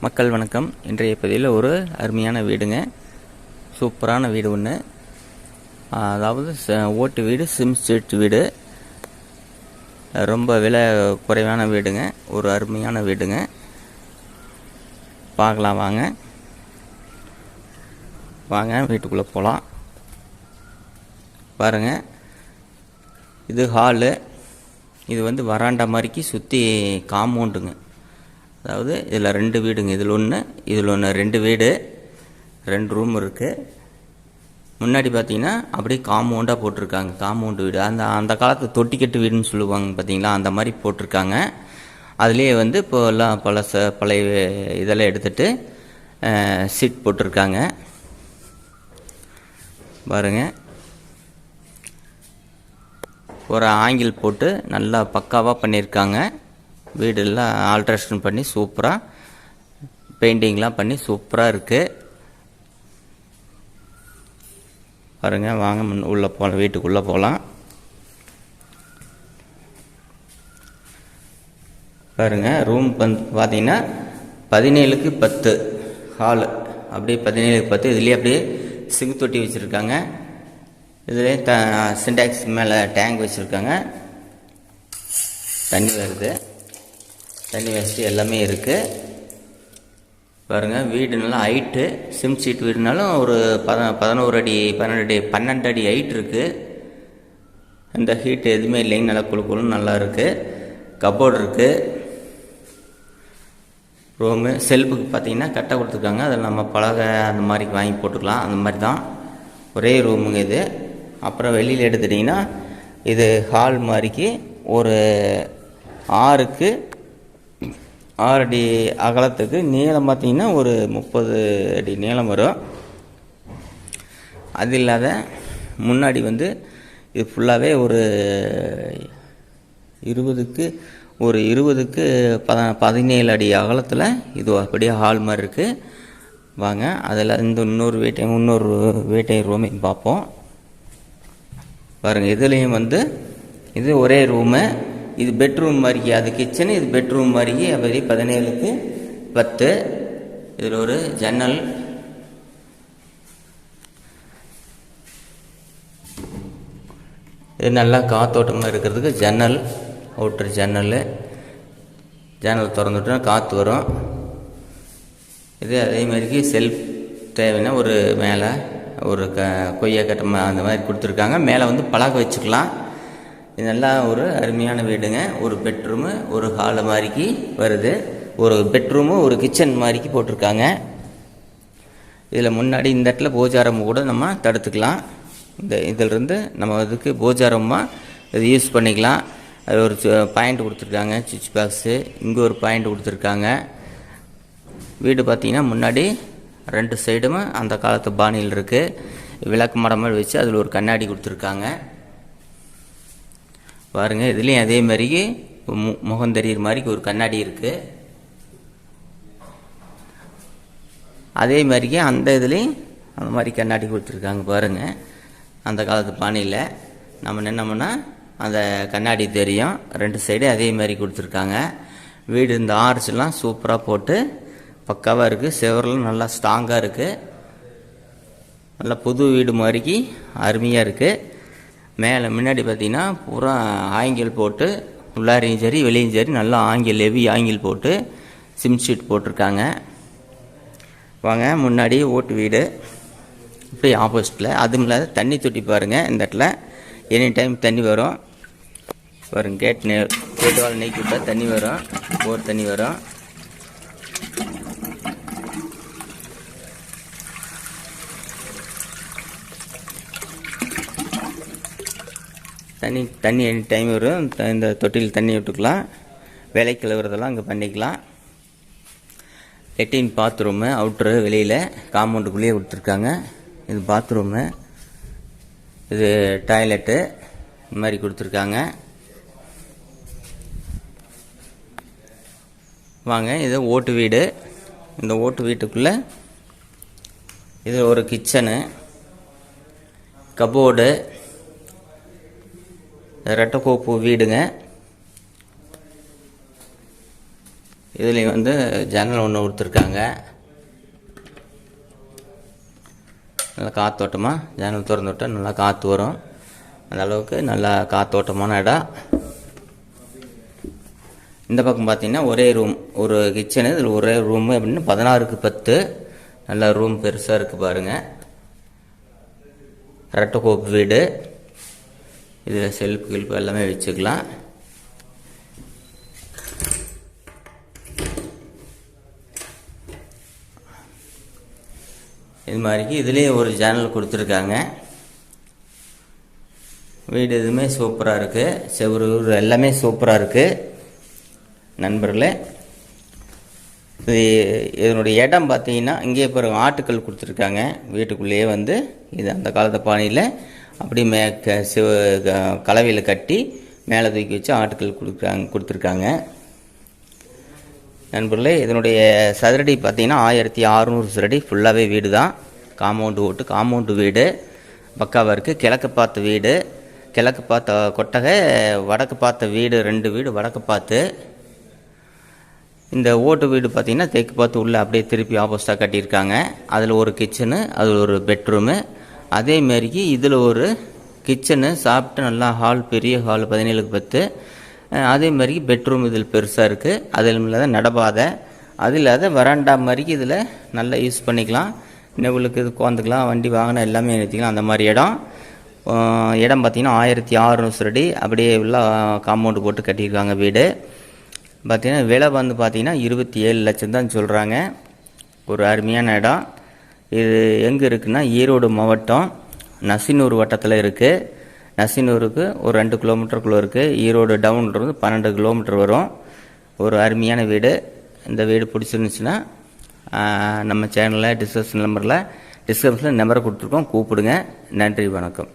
மக்கள் வணக்கம். இன்றைய பதிவில் ஒரு அருமையான வீடுங்க. சூப்பரான வீடு ஒன்று அதாவது ச- ஓட்டு வீடு சிம் ஸ்ட்ரீட் வீடு. ரொம்ப விலை குறைவான வீடுங்க. ஒரு அருமையான வீடுங்க. பார்க்கலாம் வாங்க. வாங்க வீட்டுக்குள்ளே போகலாம் பாருங்க. இது ஹாலு. இது வந்து வராண்டா மாதிரிக்கு சுற்றி காம்பவுண்டுங்க. அதாவது இதில் ரெண்டு வீடுங்க. இதில் ஒன்று இதில் ஒன்று ரெண்டு வீடு ரெண்டு ரூம் இருக்குது முன்னாடி பார்த்தீங்கன்னா அப்படியே காம்பவுண்டாக போட்டிருக்காங்க. காம்பவுண்டு வீடு. அந்த அந்த காலத்து தொட்டிக்கட்டு வீடுன்னு சொல்லுவாங்க பார்த்தீங்களா? அந்த மாதிரி போட்டிருக்காங்க. அதுலேயே வந்து இப்போ எல்லாம் பழச பழைய இதெல்லாம் எடுத்துகிட்டு சீட் போட்டிருக்காங்க. பாருங்க. ஒரு ஆங்கிள் போட்டு நல்லா பக்காவாக பண்ணியிருக்காங்க. வீடெல்லாம் ஆல்ட்ரேஷன் பண்ணி சூப்பராக பெயிண்டிங்லாம் பண்ணி சூப்பராக இருக்குது பாருங்க வாங்க முன் உள்ளே போகலாம் வீட்டுக்குள்ளே போகலாம் பாருங்க ரூம் வந்து பார்த்தீங்கன்னா பதினேழுக்கு பத்து ஹாலு அப்படியே பதினேழுக்கு பத்து இதுலேயே அப்படியே சிங்க் தொட்டி வச்சுருக்காங்க. இதுலேயே த சின்டாக்ஸ் மேலே டேங்க் வச்சுருக்காங்க. தண்ணி வருது. தண்ணி வசதி எல்லாமே இருக்குது பாருங்கள் வீடு நல்லா ஹைட்டு சிம் சீட் வீடுனாலும் ஒரு பத பதினோரு அடி பன்னெண்டு அடி பன்னெண்டு அடி ஹைட் இருக்குது அந்த ஹீட் எதுவுமே இல்லைங்க நல்லா குழு குழுன்னு நல்லா இருக்குது கபோர்டு இருக்குது ரூமு செல்ஃபுக்கு பார்த்தீங்கன்னா கட்டை கொடுத்துருக்காங்க. அதில் நம்ம பலகை அந்த மாதிரி வாங்கி போட்டுக்கலாம். அந்த மாதிரி தான். ஒரே ரூமுங்க இது. அப்புறம் வெளியில் எடுத்துட்டிங்கன்னா இது ஹால் மாதிரிக்கு ஒரு ஆறுக்கு ஆறு அடி அகலத்துக்கு நீளம் பார்த்திங்கன்னா ஒரு முப்பது அடி நீளம் வரும். அது இல்லாத முன்னாடி வந்து இது ஃபுல்லாகவே ஒரு இருபதுக்கு ஒரு இருபதுக்கு பத பதினேழு அடி அகலத்தில் இது அப்படியே ஹால் மாதிரி இருக்குது வாங்க அதில் இந்த இன்னொரு வேட்டை இன்னொரு வேட்டை ரூமையும் பார்ப்போம். பாருங்கள் இதுலேயும் வந்து இது ஒரே ரூமு இது பெட்ரூம் மாதிரிக்கு அது கிச்சனு இது பெட்ரூம் மாதிரிக்கு அப்படி பதினேழுக்கு பத்து. இதில் ஒரு ஜன்னல். இது நல்லா காத்தோட்டமாக இருக்கிறதுக்கு ஜன்னல் அவுட்ரு ஜன்னல். ஜன்னல் திறந்துட்டா காற்று வரும். இது அதே மாதிரிக்கு செல்ஃப் தேவைன்னா ஒரு மேலே ஒரு க கொய்யா கட்டமாக அந்த மாதிரி கொடுத்துருக்காங்க. மேலே வந்து பழக வச்சுக்கலாம். இது நல்லா ஒரு அருமையான வீடுங்க. ஒரு பெட்ரூமு ஒரு ஹாலு மாதிரிக்கு வருது. ஒரு பெட்ரூமு ஒரு கிச்சன் மாதிரிக்கு போட்டிருக்காங்க. இதில் முன்னாடி இந்த இடத்துல போஜாரம் கூட நம்ம தடுத்துக்கலாம். இந்த இதிலிருந்து நம்ம இதுக்கு போஜாரமாக இது யூஸ் பண்ணிக்கலாம். அது ஒரு பாயிண்ட் கொடுத்துருக்காங்க. சுவிட்ச் பாக்ஸு இங்கே ஒரு பாயிண்ட் கொடுத்துருக்காங்க. வீடு பார்த்தீங்கன்னா முன்னாடி ரெண்டு சைடும் அந்த காலத்து பாணியில் இருக்குது விளக்கு மடமல் மாதிரி வச்சு அதில் ஒரு கண்ணாடி கொடுத்துருக்காங்க. பாருங்க இதுலேயும் அதே மாதிரிக்கு மு- முகம் தெரியுற மாதிரி ஒரு கண்ணாடி இருக்குது அதே மாதிரிக்கு அந்த இதுலேயும் அந்த மாதிரி கண்ணாடி கொடுத்துருக்காங்க பாருங்க. அந்த காலத்து பானையில் நம்ம நின்னோம்னா அந்த கண்ணாடி தெரியும். ரெண்டு சைடு அதே மாதிரி கொடுத்துருக்காங்க. வீடு இந்த ஆர்ச்லாம் சூப்பராக போட்டு பக்காவாக இருக்குது செவரெலாம் நல்லா ஸ்ட்ராங்காக இருக்குது நல்லா புது வீடு மாதிரிக்கு அருமையாக இருக்குது மேலே முன்னாடி பார்த்தீங்கன்னா பூரா ஆங்கில் போட்டு உள்ளாரையும் சரி வெளியும் சரி நல்லா ஆங்கில் ஹெவி ஆங்கில் போட்டு சிம் ஷீட் போட்டிருக்காங்க. வாங்க முன்னாடி ஓட்டு வீடு. இப்படி ஆப்போசிட்டில் அதுவும் இல்லாத தண்ணி தொட்டி பாருங்கள் இந்த இடத்துல. எனி டைம் தண்ணி வரும். பாருங்க கேட் நே கேட் வால் நீக்கி விட்டா தண்ணி வரும். போர் தண்ணி வரும். தண்ணி தண்ணி எனி டைம் வரும் த- இந்த தொட்டியில் தண்ணி விட்டுக்கலாம். வேலை கிளவுறதெல்லாம் அங்கே பண்ணிக்கலாம். லெட்டின் பாத்ரூமு அவுட்ரு வெளியில் காம்பவுண்டுக்குள்ளேயே கொடுத்துருக்காங்க. இது பாத்ரூமு இது டாய்லெட்டு இந்த மாதிரி கொடுத்துருக்காங்க. வாங்க இது ஓட்டு வீடு. இந்த ஓட்டு வீட்டுக்குள்ளே இது ஒரு கிச்சனு கபோர்டு ரெட்டைக்கோப்பு வீடுங்க. இதுலேயும் வந்து ஜன்னல் ஒன்று கொடுத்துருக்காங்க நல்லா காத்தோட்டமாக ஜன்னல் திறந்து விட்டால் நல்லா காற்று வரும். அந்த அளவுக்கு நல்லா காத்தோட்டமான இடம். இந்த பக்கம் பார்த்தீங்கன்னா ஒரே ரூம் ஒரு கிச்சனு இதில் ஒரே ரூமு அப்படின்னு பதினாறுக்கு பத்து. நல்லா ரூம் பெருசாக இருக்குது பாருங்கள் ரெட்டக்கோப்பு வீடு. இதில் செல்ஃப் கில்ப்பு எல்லாமே வச்சுக்கலாம். இது மாதிரிக்கு இதுலேயே ஒரு ஜன்னல் கொடுத்துருக்காங்க. வீடு எதுவுமே சூப்பராக இருக்குது செவரு எல்லாமே சூப்பராக இருக்குது நண்பர்களே இது இதனுடைய இடம் பார்த்தீங்கன்னா இங்கே இப்போ ஆட்டுக்கல் கொடுத்துருக்காங்க. வீட்டுக்குள்ளேயே வந்து இது அந்த காலத்து பாணியில் அப்படி மே க சிவ க- கலவையில் கட்டி மேலே தூக்கி வச்சு ஆட்டுக்கள் கொடுக்குறாங்க கொடுத்துருக்காங்க. நண்பர்களே இதனுடைய சதுரடி பார்த்திங்கன்னா ஆயிரத்தி அறநூறு சதுரடி. ஃபுல்லாகவே வீடு தான் காம்பவுண்டு ஓட்டு காம்பவுண்டு வீடு. பக்காவாக இருக்குது கிழக்கு பார்த்த வீடு. கிழக்கு பார்த்த கொட்டகை வடக்கு பார்த்த வீடு ரெண்டு வீடு வடக்கு பார்த்து. இந்த ஓட்டு வீடு பார்த்தீங்கன்னா தெற்கு பார்த்து உள்ளே அப்படியே திருப்பி ஆப்போசிட்டாக கட்டியிருக்காங்க. அதில் ஒரு கிச்சனு அதில் ஒரு பெட்ரூமு அதே மாதிரிக்கு இதில் ஒரு கிச்சனு சாப்பிட்டு நல்லா ஹால் பெரிய ஹால் பதினேழுக்கு பத்து. அதே மாதிரி பெட்ரூம் இதில் பெருசாக இருக்குது அதில் இல்லாத நடபாதை அது இல்லாத வராண்டா மாதிரிக்கு இதில் நல்லா யூஸ் பண்ணிக்கலாம். நெவுளுக்கு இது உட்காந்துக்கலாம் வண்டி வாங்கினா எல்லாமே நிறுத்திக்கலாம். அந்த மாதிரி இடம். இடம் பார்த்திங்கன்னா ஆயிரத்தி ஆறுநூறு அடி அப்படியே உள்ள காம்பவுண்டு போட்டு கட்டியிருக்காங்க வீடு. பார்த்திங்கன்னா விலை வந்து பார்த்திங்கன்னா இருபத்தி ஏழு லட்சம் தான் சொல்கிறாங்க ஒரு அருமையான இடம். இது எங்கே இருக்குன்னா ஈரோடு மாவட்டம் நசினூர் வட்டத்தில் இருக்குது நசினூருக்கு ஒரு ரெண்டு கிலோமீட்டருக்குள்ளே இருக்குது ஈரோடு டவுன்லேருந்து பன்னெண்டு கிலோமீட்டர் வரும். ஒரு அருமையான வீடு. இந்த வீடு பிடிச்சிருந்துச்சுன்னா நம்ம சேனலில் டிஸ்கிரிப்ஷன் நம்பரில் டிஸ்கிரிப்ஷனில் நம்பரை கொடுத்துருக்கோம். கூப்பிடுங்க. நன்றி வணக்கம்.